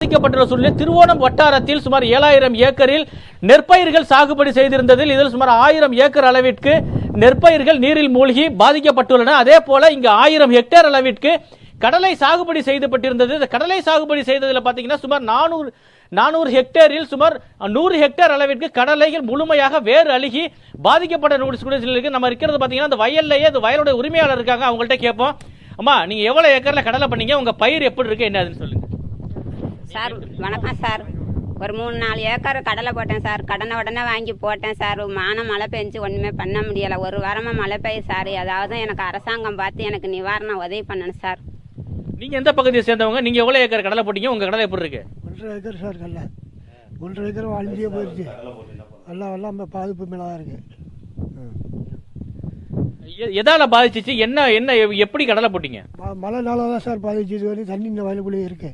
பாதிக்கப்பட்டுள்ள சூழ்நிலை திருவோணம் வட்டாரத்தில் சுமார் ஏழாயிரம் ஏக்கரில் நெற்பயிர்கள் சாகுபடி செய்திருந்ததில் இதில் சுமார் ஆயிரம் ஏக்கர் அளவிற்கு நெற்பயிர்கள் நீரில் மூழ்கி பாதிக்கப்பட்டுள்ளன. அதே போல இங்கு ஆயிரம் ஹெக்டேர் அளவிற்கு கடலை சாகுபடி செய்தப்பட்டிருந்தது இந்த கடலை சாகுபடி செய்ததில் பார்த்தீங்கன்னா சுமார் நானூறு நானூறு ஹெக்டேரில் சுமார் நூறு ஹெக்டேர் அளவிற்கு கடலைகள் முழுமையாக வேறு அழுகி பாதிக்கப்பட்ட சூழ்நிலைக்கு நம்ம இருக்கிறது பார்த்தீங்கன்னா அந்த வயல்லையே அந்த வயலோட உரிமையாளர் இருக்காங்க. அவங்கள்ட்ட கேட்போம். அம்மா நீங்கள் எவ்வளோ ஏக்கரில் கடலை பண்ணீங்க? உங்கள் பயிர் எப்படி இருக்கு? என்னதுன்னு சொல்லுங்கள் சார் வணக்கம் சார். ஒரு மூணு நாலு ஏக்கர் கடலை போட்டேன் சார். கடனை உடனே வாங்கி போட்டேன் சார். மான மழை பெஞ்சு ஒன்றுமே பண்ண முடியலை. ஒரு வாரமாக மழை பெய்யும் சார். அதாவது எனக்கு அரசாங்கம் பார்த்து எனக்கு நிவாரணம் உதவி பண்ணணும் சார். நீங்க எந்த பகுதியை சேர்ந்தவங்க? நீங்க எவ்வளவு ஏக்கர் கடலை போட்டீங்க? உங்க கடலை எப்படி இருக்கு? ஒன்றரை ஏக்கர் சார் கல்ல ஒன்றரை ஏக்கர் அழிஞ்சே போயிடுச்சு எல்லாம் எல்லாம் பாதிப்பு மேலே தான் இருக்கு. ம். எ- எதால பாதிச்சிச்சு? என்ன என்ன எப்படி கடலை போட்டீங்க? மழைனால தான் சார் பாதிச்சு இது வரையும் தண்ணி இந்த வயலுக்குள்ளேயே இருக்கு.